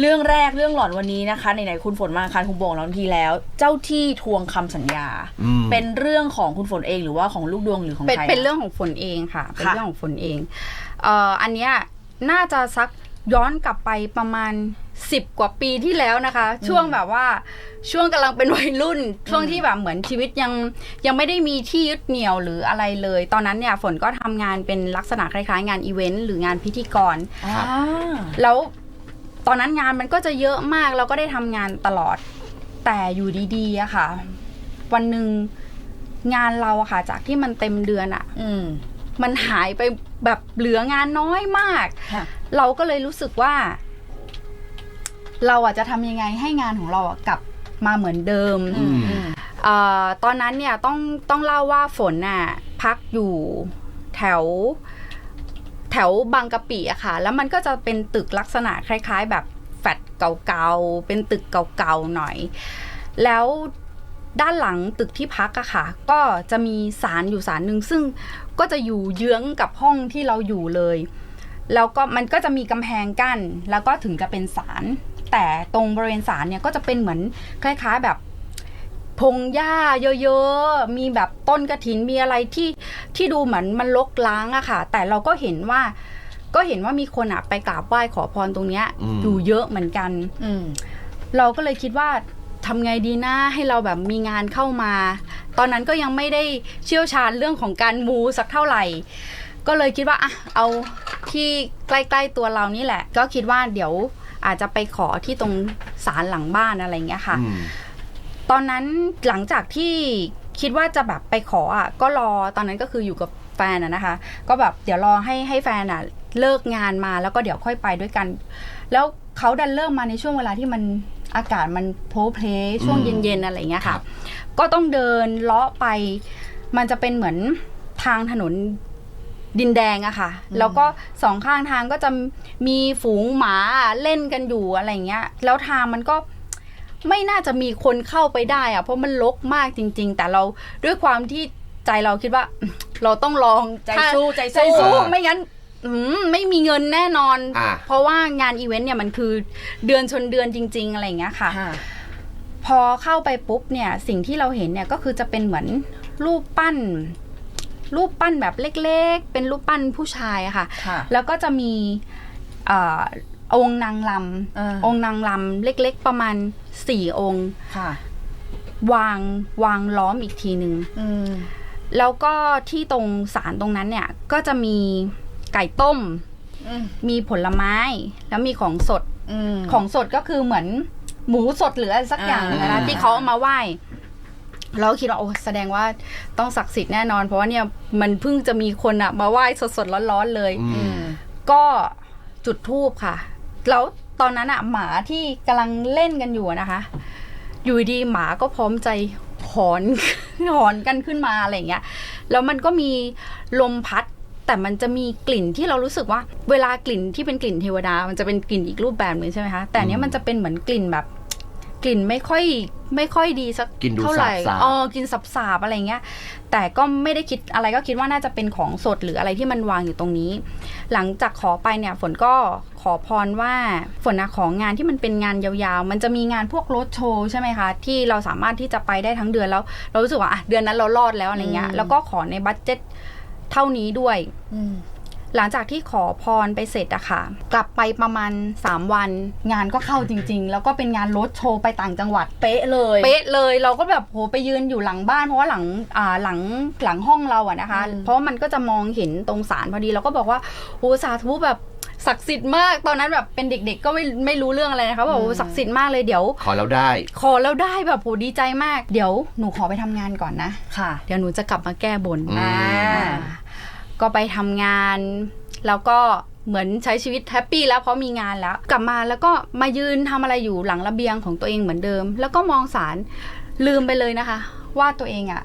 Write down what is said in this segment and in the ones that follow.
เรื่องแรกเรื่องหลอนวันนี้นะคะไหนๆคุณฝนมาคันคุณบอกแล้วทีแล้ว เจ้าที่ทวงคำสัญญาอืมเป็นเรื่องของคุณฝนเองหรือว่าของลูกดวงหรือของเป็นใครเป็นเรื่องของฝนเองค่ะ เป็นค่ะเรื่องของฝนเองเอ่ออันเนี้ยน่าจะสักย้อนกลับไปประมาณ10กว่าปีที่แล้วนะคะ ช่วงแบบว่าช่วงกำลังเป็นวัยรุ่น ช่วงที่แบบเหมือนชีวิตยังยังไม่ได้มีที่ยึดเหนี่ยวหรืออะไรเลย ตอนนั้นเนี่ยฝนก็ทำงานเป็นลักษณะคล้ายๆ งานอีเวนต์หรืองานพิธีกรอ่าแล้ว ตอนนั้นงานมันก็จะเยอะมากเราก็ได้ทำงานตลอด แต่อยู่ดีๆอะค่ะ วันหนึ่งงานเราอะค่ะ จากที่มันเต็มเดือนอะอืม มันหายไปแบบเหลืองานน้อยมาก ค่ะ เราก็เลยรู้สึกว่า เราอะจะทำยังไงให้งานของเราอะกลับมาเหมือนเดิม อืม อืม เอ่อตอนนั้นเนี่ยต้องต้องเล่าว่าฝนน่ะพักอยู่แถว แถวบางกะปิอะค่ะ แล้วมันก็จะเป็นตึกลักษณะคล้าย ๆ แบบแฟลตเก่าๆ เป็นตึกเก่าๆหน่อย แล้วด้านหลังตึกที่พักอะค่ะ ก็จะมีศาลอยู่ศาลหนึ่งซึ่งก็จะอยู่เยื้องกับห้องที่เราอยู่เลย แล้วก็มันก็จะมีกำแพงกั้น แล้วก็ถึงจะเป็นศาลแต่ตรงบริเวณศาลเนี่ยก็จะเป็นเหมือนคล้าย ๆ แบบ พงหญ้าเยอะๆ มีแบบต้นกระถินมีอะไรที่ที่ดูเหมือนมันลกล้างอะค่ะ แต่เราก็เห็นว่า ก็เห็นว่ามีคนอะไปกราบไหว้ขอพรตรงเนี้ยอืม อยู่เยอะเหมือนกัน อืม เราก็เลยคิดว่าทำไงดีนะให้เราแบบมีงานเข้ามา ตอนนั้นก็ยังไม่ได้เชี่ยวชาญเรื่องของการมูสักเท่าไหร่ ก็เลยคิดว่าอะเอาที่ใกล้ๆตัวเรานี่แหละ ก็คิดว่าเดี๋ยวอาจจะไปขอที่ตรงศาลหลังบ้านอะไรอย่างเงี้ยค่ะ อืม ตอนนั้นหลังจากที่คิดว่าจะแบบไปขออะก็รอตอนนั้นก็คืออยู่กับแฟนอะนะคะ ก็แบบเดี๋ยวรอให้ให้แฟนอะเลิกงานมาแล้วก็เดี๋ยวค่อยไปด้วยกัน แล้วเขาดันเริ่มมาในช่วงเวลาที่มันอากาศมันโพลเพลช่วงอืมเย็นๆอะไรอย่างเงี้ยครัค่ะบก็ต้องเดินเลาะไป มันจะเป็นเหมือนทางถนนดินแดงอะค่ะ แล้วก็สองข้างทางก็จะมีฝูงหมาเล่นกันอยู่อะไรเงี้ย แล้วทางมันก็ ไม่น่าจะมีคนเข้าไปได้อะเพราะมันรกมากจริง ๆ แต่เราด้วยความที่ใจเราคิดว่า เราต้องลองใจถ้าสู้ใจใจสู้สู้อ่าไม่งั้นอืมไม่มีเงินแน่นอนอ่าเพราะว่างานอีเวนต์เนี่ยมันคือเดือนชนเดือนจริง ๆ อะไรอย่างเงี้ยค่ะค่ะ พอเข้าไปปุ๊บเนี่ย สิ่งที่เราเห็นเนี่ยก็คือจะเป็นเหมือนรูปปั้น รูปปั้นแบบเล็ก ๆ เป็นรูปปั้นผู้ชายอะค่ะค่ะ แล้วก็จะมีเอ่อองค์นางลอ่าำองค์นางลำเล็ก ๆ ประมาณสี่องค์ค่ะวางวางล้อมอีกทีหนึ่งอืมแล้วก็ที่ตรงศาลตรงนั้นเนี่ย ก็จะมีไก่ต้มอืมมีผลไม้แล้วมีของสดอืมของสดก็คือเหมือนหมูสดหรืออะไรสักอย่างอ่านะคะที่เขาเอามาไหว้เราก็คิดว่าโอ้แสดงว่าต้องศักดิ์สิทธิ์แน่นอน เพราะว่าเนี่ยมันเพิ่งจะมีคนอะมาไหว้สดๆร้อนๆเลยอือืมมก็จุดทูบค่ะ แล้วตอนนั้นอะหมาที่กำลังเล่นกันอยู่อะนะคะ อยู่ดีหมาก็พร้อมใจหอน หอนกันขึ้นมาอะไรอย่างเงี้ย แล้วมันก็มีลมพัด แต่มันจะมีกลิ่นที่เรารู้สึกว่า เวลากลิ่นที่เป็นกลิ่นเทวดา มันจะเป็นกลิ่นอีกรูปแบบหนึ่งใช่ไหมคะ แต่อันเนี้ยมันจะเป็นเหมือนกลิ่นแบบ กลิ่นไม่ค่อย ไม่ค่อยดีสักกลิ่นดูเท่าไหร่สาบๆ อ๋อกลิ่นสาบๆอะไรเงี้ย แต่ก็ไม่ได้คิดอะไรก็คิดว่าน่าจะเป็นของสดหรืออะไรที่มันวางอยู่ตรงนี้ หลังจากขอไปเนี่ยฝนก็ขอพรว่าฝนนะของานที่มันเป็นงานยาวๆ มันจะมีงานพวกรถโชว์ใช่ไหมคะ ที่เราสามารถที่จะไปได้ทั้งเดือนแล้ว เรารู้สึกว่าอะเดือนนั้นเรารอดแล้วอะไรเงี้ย อืม แล้วก็ขอในบัตเจ็ตเท่านี้ด้วย อืม หลังจากที่ขอพรไปเสร็จอะค่ะ กลับไปประมาณ 3 วัน งานก็เข้าจริง ๆ แล้วก็เป็นงานรถโชว์ไปต่างจังหวัดเป๊ะเลย เป๊ะเลยเราก็แบบโหไปยืนอยู่หลังบ้านเพราะว่าหลังอ่าหลังหลังห้องเราอะนะคะอืมเพราะว่ามันก็จะมองเห็นตรงศาลพอดีเราก็บอกว่าโหสาธุแบบศักดิ์สิทธิ์มากตอนนั้นแบบเป็นเด็กๆ ก็ไม่ไม่รู้เรื่องอะไรนะคะบอกโหศักดิ์สิทธิ์มากเลยเดี๋ยว ขอแล้วได้ ขอแล้วได้แบบโหดีใจมาก เดี๋ยวหนูขอไปทำงานก่อนนะค่ะ เดี๋ยวหนูจะกลับมาแก้บนอืมอ่า ก็ไปทำงาน แล้วก็เหมือนใช้ชีวิตแฮปปี้แล้วเพราะมีงานแล้ว กลับมาแล้วก็มายืนทำอะไรอยู่หลังระเบียงของตัวเองเหมือนเดิม แล้วก็มองสารลืมไปเลยนะคะ ว่าตัวเองอะ่ะ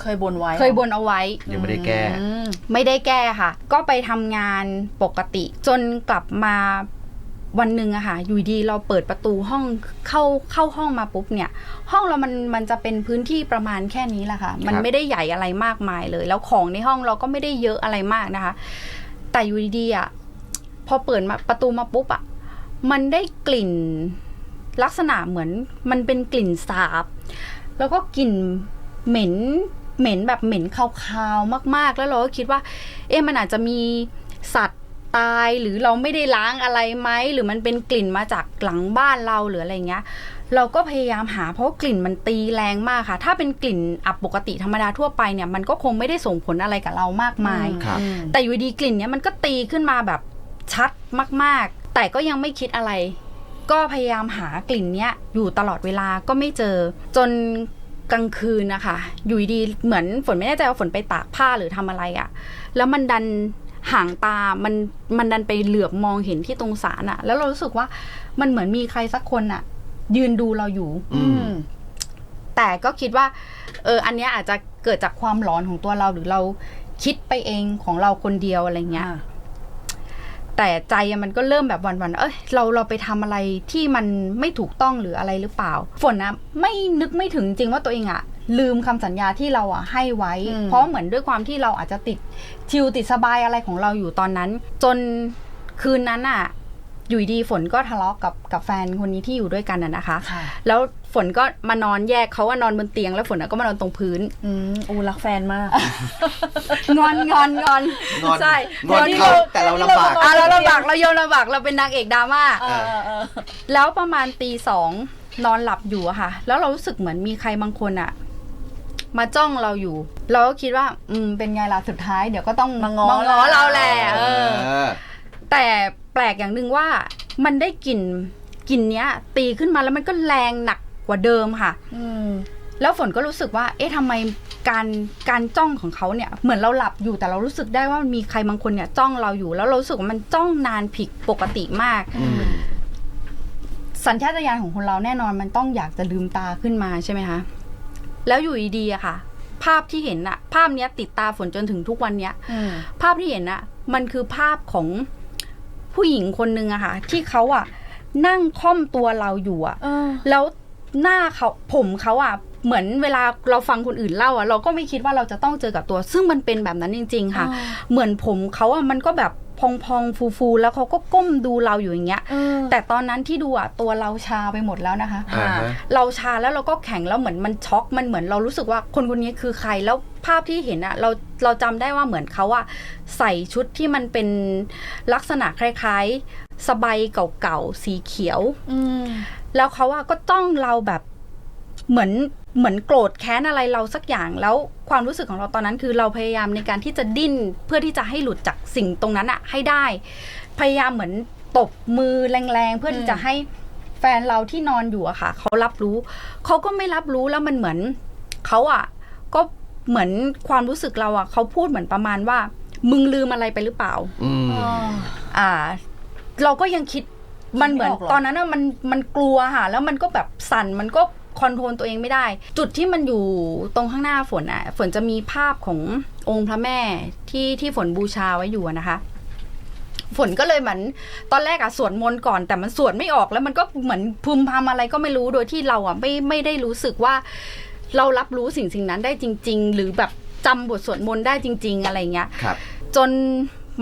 เคยบนไว้ เคยบนเอาไว้ ยังไม่ได้แก้อืมไม่ได้แก้ค่ะ ก็ไปทำงานปกติ จนกลับมา วันหนึ่งอะค่ะอยู่ดีเราเปิดประตูห้องเข้าเข้าห้องมาปุ๊บเนี่ย ห้องเรามันมันจะเป็นพื้นที่ประมาณแค่นี้แหละค่ะ มันครับไม่ได้ใหญ่อะไรมากมายเลย แล้วของในห้องเราก็ไม่ได้เยอะอะไรมากนะคะ แต่อยู่ดีๆอะพอเปิดมาประตูมาปุ๊บอะมันได้กลิ่นลักษณะเหมือนมันเป็นกลิ่นสาบ แล้วก็กลิ่นเหม็นเหม็นแบบเหม็นคาวๆมาก ๆ แล้วเราก็คิดว่า เอ๊ะมันอาจจะมีสัตว์ ตายหรือเราไม่ได้ล้างอะไรไหมหรือมันเป็นกลิ่นมาจากหลังบ้านเราหรืออะไรเงี้ย เราก็พยายามหาเพราะว่ากลิ่นมันตีแรงมากค่ะ ถ้าเป็นกลิ่นอับปกติธรรมดาทั่วไปเนี่ยมันก็คงไม่ได้ส่งผลอะไรกับเรามากมาย ครับอืมแต่อยู่ดีกลิ่นเนี้ยมันก็ตีขึ้นมาแบบชัดมาก ๆ แต่ก็ยังไม่คิดอะไร ก็พยายามหากลิ่นเนี้ยอยู่ตลอดเวลาก็ไม่เจอ จนกลางคืนนะคะอยู่ดีๆเหมือนฝนไม่แน่ใจว่าฝนไปตากผ้าหรือทำอะไรอะ่ะ แล้วมันดัน ห่างตา มันมันดันไปเหลือบมองเห็นที่ตรงสารอะ่ะแล้วเรารู้สึกว่ามันเหมือนมีใครสักคนอะ่ะยืนดูเราอยู่ อือืมมแต่ก็คิดว่า เออ อันเนี้ยอาจจะเกิดจากความหลอนของตัวเราหรือเราคิดไปเองของเราคนเดียวอะไรเงี้ย แต่ใจอะมันก็เริ่มแบบหวันๆ เอ้ย เราเราไปทำอะไรที่มันไม่ถูกต้องหรืออะไรหรือเปล่า ฝนนะไม่นึกไม่ถึงจริงว่าตัวเองอะ ลืมคำสัญญาที่เราอะให้ไว้อืมเพราะเหมือนด้วยความที่เราอาจจะติดชิลติดสบายอะไรของเราอยู่ตอนนั้น จนคืนนั้นอะอยู่ดีๆฝนก็ทะเลาะกับกับแฟนคนนี้ที่อยู่ด้วยกันอะนะคะค่ะแล้วฝนก็มานอนแยกเขาว่านอนบนเตียง แล้วฝนอะก็มานอนตรงพื้น อืมอูรักแฟนมากงอนงอนงอนงอนใช่งอนเขาแต่เราลำบากอะเราลำบากเราโยนลำบากเราเป็นนางเอกดราม่าเออเออเออแล้วประมาณตีสองนอนหลับอยู่อะค่ะ แล้วเรารู้สึกเหมือนมีใครบางคนอะ มาจ้องเราอยู่ เราก็คิดว่า อืมเป็นไงล่ะสุดท้าย เดี๋ยวก็ต้องมาง้อง้อเราแหละเออเออ แต่แปลกอย่างหนึ่งว่า มันได้กลิ่นกลิ่นเนี้ย ตีขึ้นมาแล้วมันก็แรงหนักกว่าเดิมค่ะ อืมแล้วฝนก็รู้สึกว่า เอ๊ะทำไมการการจ้องของเขาเนี่ย เหมือนเราหลับอยู่แต่เรารู้สึกได้ว่ามีใครบางคนเนี่ย จ้องเราอยู่ แล้วเรารู้สึกว่ามันจ้องนานผิดปกติมากอืมสัญชาตญาณของคนเราแน่นอนมันต้องอยากจะลืมตาขึ้นมาใช่ไหมคะ แล้วอยู่ดีๆอะค่ะ ภาพที่เห็นอะภาพเนี้ยติดตาฝนจนถึงทุกวันเนี้ยอืมภาพที่เห็นอะมันคือภาพของผู้หญิงคนนึงอะค่ะ ที่เขาอะนั่งค่อมตัวเราอยู่อะเออแล้วหน้าเขาผมเขาอะเหมือนเวลาเราฟังคนอื่นเล่าอะเราก็ไม่คิดว่าเราจะต้องเจอกับตัว ซึ่งมันเป็นแบบนั้นจริง ๆ ค่ะอ๋อเหมือนผมเขาอะมันก็แบบ พองๆ ฟูๆ แล้วเขาก็ก้มดูเราอยู่อย่างเงี้ยเออแต่ตอนนั้นที่ดูอะตัวเราชาไปหมดแล้วนะคะอ่าฮะเราชาแล้วเราก็แข็งแล้วเหมือนมันช็อกมันเหมือนเรารู้สึกว่าคนคนนี้คือใครแล้วภาพที่เห็นอะเราเราจำได้ว่าเหมือนเขาอะใส่ชุดที่มันเป็นลักษณะคล้ายๆ สบายเก่าๆ สีเขียวอืมแล้วเขาอะก็จ้องเราแบบเหมือน เหมือนโกรธแค้นอะไรเราสักอย่างแล้วความรู้สึกของเราตอนนั้นคือเราพยายามในการที่จะดิ้นเพื่อที่จะให้หลุดจากสิ่งตรงนั้นอะให้ได้ พยายามเหมือนตบมือแรงๆเพื่อที่จะให้แฟนเราที่นอนอยู่อะค่ะเขารับรู้เขาก็ไม่รับรู้แล้วมันเหมือนเขาอะก็เหมือนความรู้สึกเราอะเขาพูดเหมือนประมาณว่า มึงลืมอะไรไปหรือเปล่าอืมอ๋ออ่า เราก็ยังคิดมันเหมือนไม่ออกหรอตอนนั้นอะมันมันกลัวค่ะ แล้วมันก็แบบสั่นมันก็ คอนโทรลตัวเองไม่ได้ จุดที่มันอยู่ตรงข้างหน้าฝนอะฝนจะมีภาพขององค์พระแม่ที่ที่ฝนบูชาไว้อยู่อะนะคะฝนก็เลยเหมือนตอนแรกอะสวดมนต์ก่อนแต่มันสวดไม่ออกแล้วมันก็เหมือนพึมพำอะไรก็ไม่รู้โดยที่เราอะไม่ไม่ได้รู้สึกว่า เรารับรู้สิ่งสิ่งนั้นได้จริง ๆ หรือแบบจำบทสวดมนต์ได้จริง ๆ อะไรเงี้ยครับจน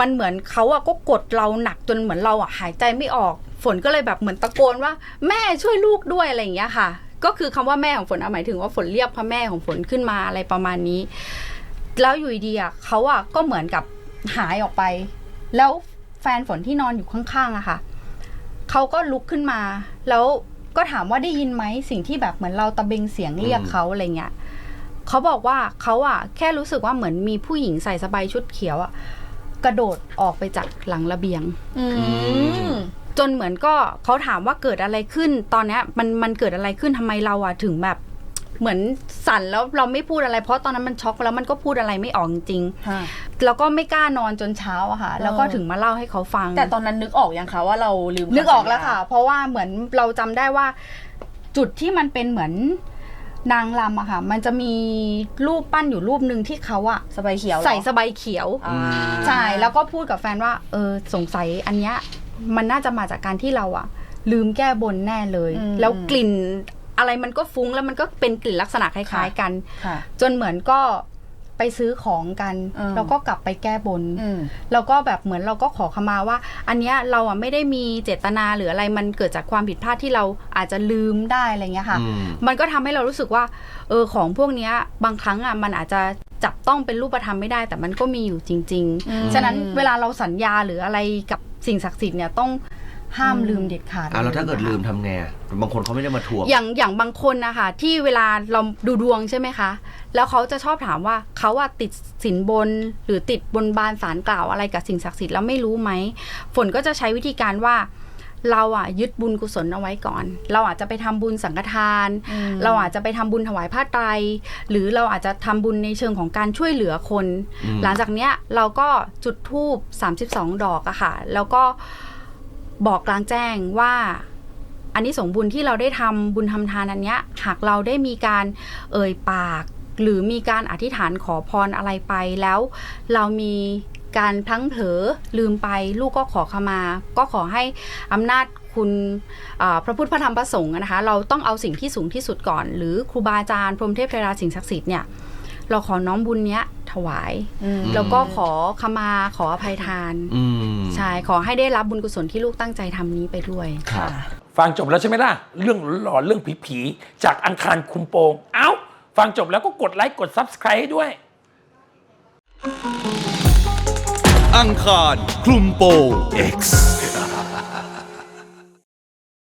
มันเหมือนเขาอะก็กดเราหนักจนเหมือนเราอะหายใจไม่ออก ฝนก็เลยแบบเหมือนตะโกนว่า แม่ช่วยลูกด้วยอะไรอย่างเงี้ยค่ะ ก็คือคำว่าแม่ของฝนอะหมายถึงว่าฝนเรียกพระแม่ของฝนขึ้นมาอะไรประมาณนี้ แล้วอยู่ดีๆอะเขาอะก็เหมือนกับหายออกไป แล้วแฟนฝนที่นอนอยู่ข้างๆอะค่ะเขาก็ลุกขึ้นมา แล้วก็ถามว่าได้ยินไหมสิ่งที่แบบเหมือนเราตะเบงเสียงเรียกเขาอะไรเงี้ยเขาบอกว่าเขาอะแค่รู้สึกว่าเหมือนมีผู้หญิงใส่สบายชุดเขียวอะกระโดดออกไปจากหลังระเบียงอืม จนเหมือนก็เขาถามว่าเกิดอะไรขึ้น ตอนเนี้ยมันมันเกิดอะไรขึ้นทำไมเราอะถึงแบบเหมือนสั่นแล้วเราไม่พูดอะไรเพราะตอนนั้นมันช็อกแล้วมันก็พูดอะไรไม่ออกจริงค่ะๆแล้วก็ไม่กล้านอนจนเช้าอะค่ะ แล้วก็ถึงมาเล่าให้เขาฟัง แต่ตอนนั้นนึกออกยังคะว่าเราลืมนึกออกแล้วค่ะ เพราะว่าเหมือนเราจำได้ว่า จุดที่มันเป็นเหมือนนางรำอะค่ะ มันจะมีรูปปั้นอยู่รูปหนึ่งที่เขาอะสบายเขียวเหรอใส่สบายเขียวอ่าใช่แล้วก็พูดกับแฟนว่า เออสงสัยอันเนี้ย มันน่าจะมาจากการที่เราอะลืมแก้บนแน่เลยอืมแล้วกลิ่นอะไรมันก็ฟุ้งแล้วมันก็เป็นกลิ่นลักษณะคล้าย ๆ กันค่ะจนเหมือนก็ไปซื้อของกันอืมแล้วก็กลับไปแก้บนอืมแล้วก็แบบเหมือนเราก็ขอขมาว่า อันเนี้ยเราอะไม่ได้มีเจตนาหรืออะไรมันเกิดจากความผิดพลาดที่เราอาจจะลืมได้อะไรเงี้ยค่ะอืมมันก็ทำให้เรารู้สึกว่า เออของพวกเนี้ยบางครั้งอะมันอาจจะจับต้องเป็นรูปธรรมไม่ได้ แต่มันก็มีอยู่จริงอืมๆฉะนั้นเวลาเราสัญญาหรืออะไรกับ สิ่งศักดิ์สิทธิ์เนี่ยต้องห้ามลืมเด็ดขาดอะแล้วถ้าเกิดลืมทำไงอะบางคนเขาไม่ได้มาทวง อย่างอย่างบางคนนะคะที่เวลาเราดูดวงใช่ไหมคะ แล้วเขาจะชอบถามว่าเขาอะติดสินบนหรือติดบนบานสารกล่าวอะไรกับสิ่งศักดิ์สิทธิ์แล้วไม่รู้ไหม ฝนก็จะใช้วิธีการว่า เราอะยึดบุญกุศลเอาไว้ก่อน เราอาจจะไปทำบุญสังฆทานอืมเราอาจจะไปทำบุญถวายผ้าไตร หรือเราอาจจะทำบุญในเชิงของการช่วยเหลือคนอืมหลังจากเนี้ยเราก็จุดธูป32 ดอกอะค่ะ แล้วก็บอกกลางแจ้งว่าอันนี้สงส์บุญที่เราได้ทำบุญทำทานอันเนี้ย หากเราได้มีการเอ่ยปาก หรือมีการอธิษฐานขอพรอะไรไปแล้ว เรามี การพลั้งเผลอลืมไปลูกก็ขอขมา ก็ขอให้อำนาจคุณอ่าพระพุทธพระธรรมพระสงฆ์นะคะ เราต้องเอาสิ่งที่สูงที่สุดก่อน หรือครูบาอาจารย์พรหมเทพเทราสิ่งศักดิ์สิทธิ์เนี่ยเราขอน้อมบุญเนี้ยถวายอืมแล้วก็ขอขมาขออภัยทานอืมใช่ขอให้ได้รับบุญกุศลที่ลูกตั้งใจทำนี้ไปด้วยครับฟังจบแล้วใช่ไหมล่ะ เรื่องหลอนๆเรื่องผีๆจากอังคารคุมโปง เอ้า ฟังจบแล้วก็กดไลค์กด Subscribe ให้ด้วย อังคาร คลุมโปง X